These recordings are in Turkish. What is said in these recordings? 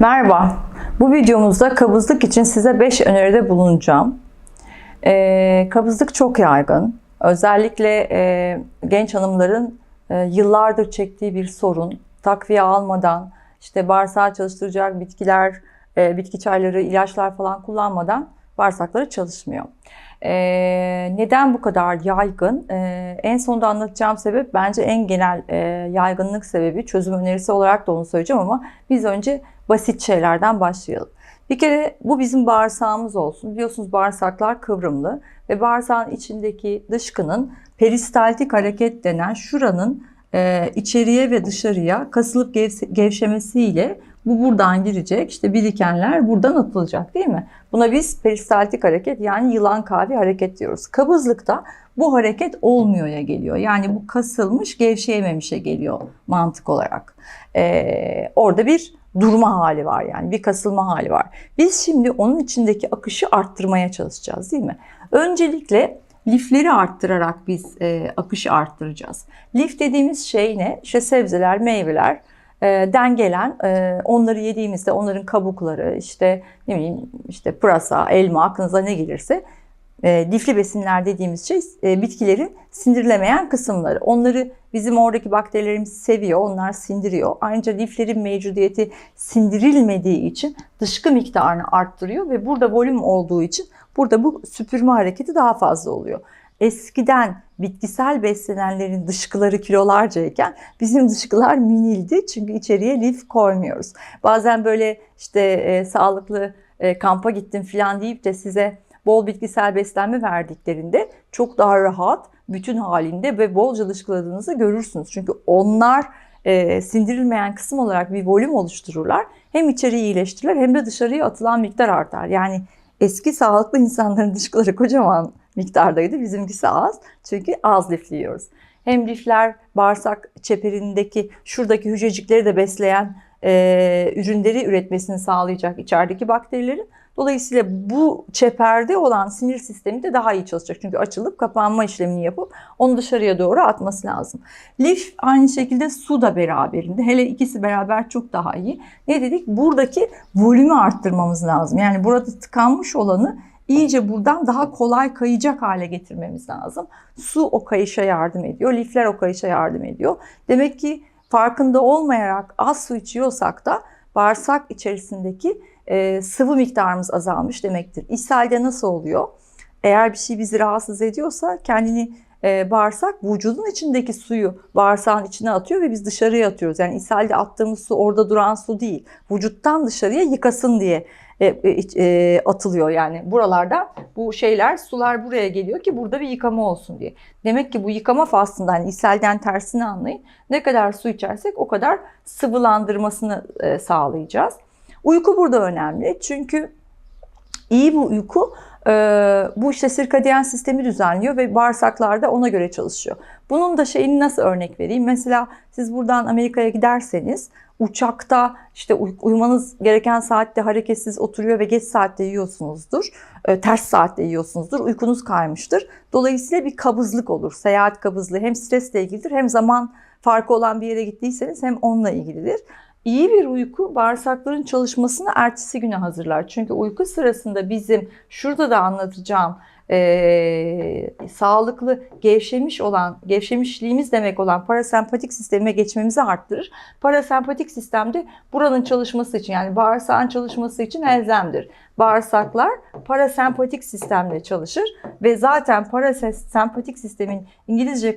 Merhaba. Bu videomuzda kabızlık için size 5 öneride bulunacağım. Ee, kabızlık çok yaygın. Özellikle e, genç hanımların e, yıllardır çektiği bir sorun. Takviye almadan, işte bağırsağı çalıştıracak bitkiler, e, bitki çayları, ilaçlar falan kullanmadan bağırsakları çalışmıyor. Ee, neden bu kadar yaygın? Ee, en sonunda anlatacağım sebep bence en genel e, yaygınlık sebebi. Çözüm önerisi olarak da onu söyleyeceğim ama biz önce basit şeylerden başlayalım. Bir kere bu bizim bağırsağımız olsun. Biliyorsunuz bağırsaklar kıvrımlı ve bağırsağın içindeki dışkının peristaltik hareket denen şuranın e, içeriye ve dışarıya kasılıp gev- gevşemesiyle bu buradan girecek. İşte birikenler buradan atılacak değil mi? Buna biz peristaltik hareket yani yılan kavi hareket diyoruz. Kabızlıkta bu hareket olmuyorya geliyor. Yani bu kasılmış gevşeyememişe geliyor mantık olarak. Ee, orada bir durma hali var yani bir kasılma hali var. Biz şimdi onun içindeki akışı arttırmaya çalışacağız değil mi? Öncelikle lifleri arttırarak biz e, akışı arttıracağız. Lif dediğimiz şey ne? İşte sebzeler, meyveler, den gelen e, onları yediğimizde onların kabukları işte ne bileyim işte pırasa, elma aklınıza ne gelirse e, lifli besinler dediğimiz şey e, bitkilerin sindirilemeyen kısımları. Onları bizim oradaki bakterilerimiz seviyor, onlar sindiriyor. Ayrıca liflerin mevcudiyeti sindirilmediği için dışkı miktarını arttırıyor ve burada volüm olduğu için burada bu süpürme hareketi daha fazla oluyor. Eskiden bitkisel beslenenlerin dışkıları kilolarcayken bizim dışkılar minildi çünkü içeriye lif koymuyoruz. Bazen böyle işte e, sağlıklı e, kampa gittim falan deyip de size bol bitkisel beslenme verdiklerinde çok daha rahat, bütün halinde ve bolca dışkıladığınızı görürsünüz. Çünkü onlar e, sindirilmeyen kısım olarak bir volüm oluştururlar. Hem içeriği iyileştirirler hem de dışarıya atılan miktar artar. Yani eski sağlıklı insanların dışkıları kocaman miktardaydı. Bizimkisi az. Çünkü az lifli yiyoruz. Hem lifler bağırsak çeperindeki şuradaki hücrecikleri de besleyen e, ürünleri üretmesini sağlayacak içerideki bakterilerin. Dolayısıyla bu çeperde olan sinir sistemi de daha iyi çalışacak. Çünkü açılıp kapanma işlemini yapıp onu dışarıya doğru atması lazım. Lif aynı şekilde su da beraberinde. Hele ikisi beraber çok daha iyi. Ne dedik? Buradaki volümü arttırmamız lazım. Yani burada tıkanmış olanı iyice buradan daha kolay kayacak hale getirmemiz lazım. Su o kayışa yardım ediyor. Lifler o kayışa yardım ediyor. Demek ki farkında olmayarak az su içiyorsak da bağırsak içerisindeki e, sıvı miktarımız azalmış demektir. İshalde nasıl oluyor? Eğer bir şey bizi rahatsız ediyorsa kendini e, bağırsak vücudun içindeki suyu bağırsağın içine atıyor ve biz dışarıya atıyoruz. Yani ishalde attığımız su orada duran su değil. Vücuttan dışarıya yıkasın diye e, e, e, atılıyor yani buralarda bu şeyler sular buraya geliyor ki burada bir yıkama olsun diye. Demek ki bu yıkama faslında hani ishalden tersini anlayın. Ne kadar su içersek o kadar sıvılandırmasını e, sağlayacağız. Uyku burada önemli çünkü iyi bir uyku bu işte sirkadiyen sistemi düzenliyor ve bağırsaklarda ona göre çalışıyor. Bunun da şeyini nasıl örnek vereyim? Mesela siz buradan Amerika'ya giderseniz uçakta işte uy- uyumanız gereken saatte hareketsiz oturuyor ve geç saatte yiyorsunuzdur. E, ters saatte yiyorsunuzdur. Uykunuz kaymıştır. Dolayısıyla bir kabızlık olur. Seyahat kabızlığı hem stresle ilgilidir hem zaman farkı olan bir yere gittiyseniz hem onunla ilgilidir. İyi bir uyku bağırsakların çalışmasını ertesi güne hazırlar. Çünkü uyku sırasında bizim şurada da anlatacağım e, sağlıklı gevşemiş olan, gevşemişliğimiz demek olan parasempatik sisteme geçmemizi arttırır. Parasempatik sistemde buranın çalışması için yani bağırsağın çalışması için elzemdir. Bağırsaklar parasempatik sistemle çalışır ve zaten parasempatik sistemin İngilizce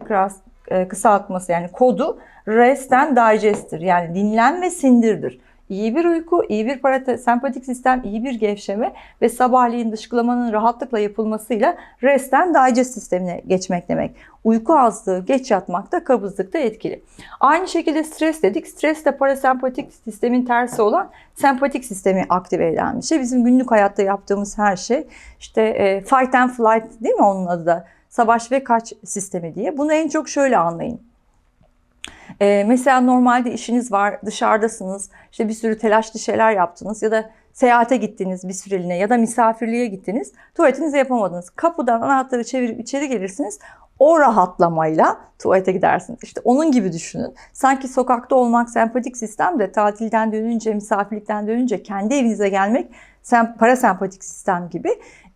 e, kısaltması yani kodu rest and digest'tir. Yani dinlen ve sindirdir. İyi bir uyku, iyi bir parasempatik sistem, iyi bir gevşeme ve sabahleyin dışkılamanın rahatlıkla yapılmasıyla rest and digest sistemine geçmek demek. Uyku azlığı, geç yatmak da kabızlıkta etkili. Aynı şekilde stres dedik. Stres de parasempatik sistemin tersi olan sempatik sistemi aktive eden bir şey. Bizim günlük hayatta yaptığımız her şey işte e, fight and flight değil mi onun adı da? Savaş ve kaç sistemi diye. Bunu en çok şöyle anlayın. Ee, mesela normalde işiniz var, dışarıdasınız, işte bir sürü telaşlı şeyler yaptınız ya da seyahate gittiniz bir süreliğine ya da misafirliğe gittiniz, tuvaletinizi yapamadınız. Kapıdan anahtarı çevirip içeri gelirsiniz, O rahatlamayla tuvalete gidersiniz. İşte onun gibi düşünün. Sanki sokakta olmak sempatik sistem de tatilden dönünce, misafirlikten dönünce kendi evinize gelmek sen parasempatik sistem gibi.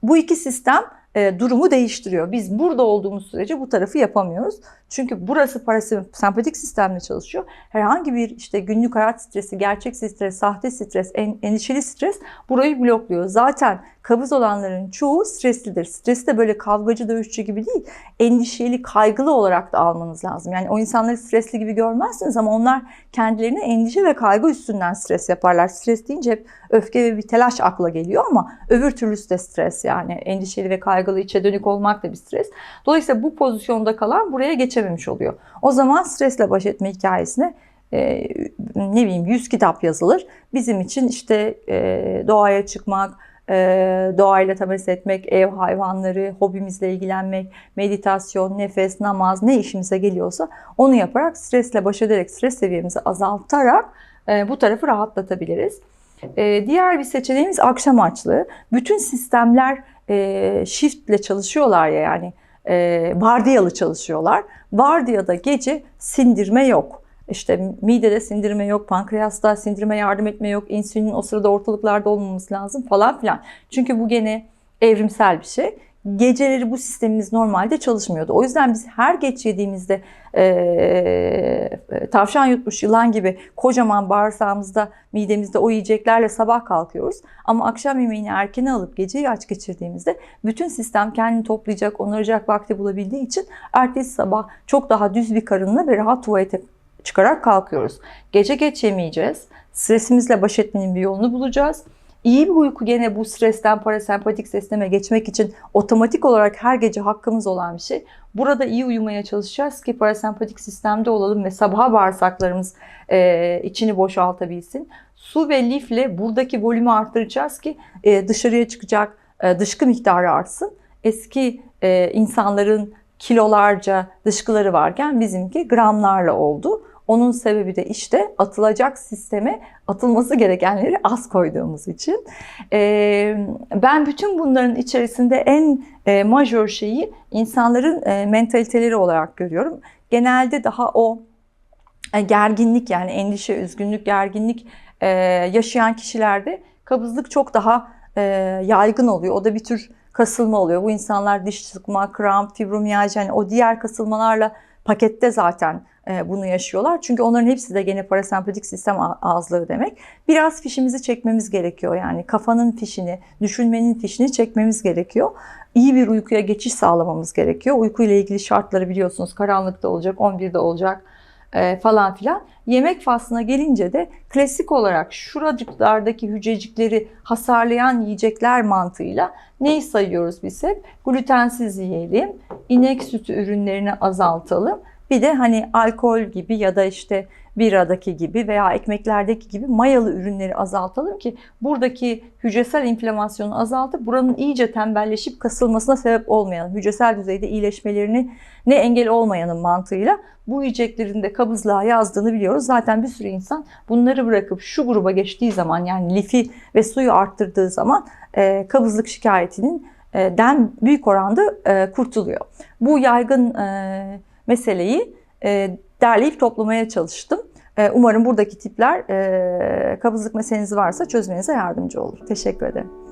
Bu iki sistem e, durumu değiştiriyor. Biz burada olduğumuz sürece bu tarafı yapamıyoruz. Çünkü burası parasempatik sistemle çalışıyor. Herhangi bir işte günlük hayat stresi, gerçek stres, sahte stres, en, endişeli stres burayı blokluyor. Zaten kabız olanların çoğu streslidir. Stresi de böyle kavgacı, dövüşçü gibi değil. Endişeli, kaygılı olarak da almanız lazım. Yani o insanları stresli gibi görmezsiniz ama onlar kendilerine endişe ve kaygı üstünden stres yaparlar. Stres deyince hep öfke ve bir telaş akla geliyor ama öbür türlüsü de stres yani. Endişeli ve kaygılı, içe dönük olmak da bir stres. Dolayısıyla bu pozisyonda kalan buraya geçememiş oluyor. O zaman stresle baş etme hikayesine e, ne bileyim 100 kitap yazılır. Bizim için işte e, doğaya çıkmak, e, doğayla temas etmek, ev hayvanları, hobimizle ilgilenmek, meditasyon, nefes, namaz ne işimize geliyorsa onu yaparak stresle baş ederek stres seviyemizi azaltarak e, bu tarafı rahatlatabiliriz. E, diğer bir seçeneğimiz akşam açlığı. Bütün sistemler e, shiftle çalışıyorlar ya yani e, vardiyalı çalışıyorlar. Vardiyada gece sindirme yok. İşte midede sindirme yok, pankreasta sindirme yardım etme yok, insülinin o sırada ortalıklarda olmaması lazım falan filan. Çünkü bu gene evrimsel bir şey. Geceleri bu sistemimiz normalde çalışmıyordu. O yüzden biz her geç yediğimizde e, tavşan yutmuş yılan gibi kocaman bağırsağımızda, midemizde o yiyeceklerle sabah kalkıyoruz. Ama akşam yemeğini erkene alıp geceyi aç geçirdiğimizde bütün sistem kendini toplayacak, onaracak vakti bulabildiği için ertesi sabah çok daha düz bir karınla ve rahat tuvalete çıkarak kalkıyoruz. Gece geç yemeyeceğiz. Stresimizle baş etmenin bir yolunu bulacağız. İyi bir uyku gene bu stresten parasempatik sisteme geçmek için otomatik olarak her gece hakkımız olan bir şey. Burada iyi uyumaya çalışacağız ki parasempatik sistemde olalım ve sabaha bağırsaklarımız e, içini boşaltabilsin. Su ve lifle buradaki volümü arttıracağız ki e, dışarıya çıkacak e, dışkı miktarı artsın. Eski e, insanların kilolarca dışkıları varken bizimki gramlarla oldu. Onun sebebi de işte atılacak sisteme atılması gerekenleri az koyduğumuz için. Ee, ben bütün bunların içerisinde en e, majör şeyi insanların e, mentaliteleri olarak görüyorum. Genelde daha o e, gerginlik yani endişe, üzgünlük, gerginlik yaşayan kişilerde kabızlık çok daha yaygın oluyor. O da bir tür kasılma oluyor. Bu insanlar diş sıkma, kramp, fibromiyalji yani o diğer kasılmalarla pakette zaten e, bunu yaşıyorlar. Çünkü onların hepsi de gene parasempatik sistem azlığı demek. Biraz fişimizi çekmemiz gerekiyor. Yani kafanın fişini, düşünmenin fişini çekmemiz gerekiyor. İyi bir uykuya geçiş sağlamamız gerekiyor. Uyku ile ilgili şartları biliyorsunuz. Karanlıkta olacak, 11'de olacak e, falan filan. Yemek faslına gelince de klasik olarak şuracıklardaki hücrecikleri hasarlayan yiyecekler mantığıyla neyi sayıyoruz biz hep? Glutensiz yiyelim, inek sütü ürünlerini azaltalım. Bir de hani alkol gibi ya da işte biradaki gibi veya ekmeklerdeki gibi mayalı ürünleri azaltalım ki buradaki hücresel inflamasyonu azaltıp buranın iyice tembelleşip kasılmasına sebep olmayalım. Hücresel düzeyde iyileşmelerini ne engel olmayanın mantığıyla bu yiyeceklerin de kabızlığa yazdığını biliyoruz. Zaten bir sürü insan bunları bırakıp şu gruba geçtiği zaman yani lifi ve suyu arttırdığı zaman e, kabızlık şikayetinin e, den büyük oranda e, kurtuluyor. Bu yaygın e, meseleyi e, derleyip toplamaya çalıştım. E, umarım buradaki tipler e, kabızlık meseleniz varsa çözmenize yardımcı olur. Teşekkür ederim.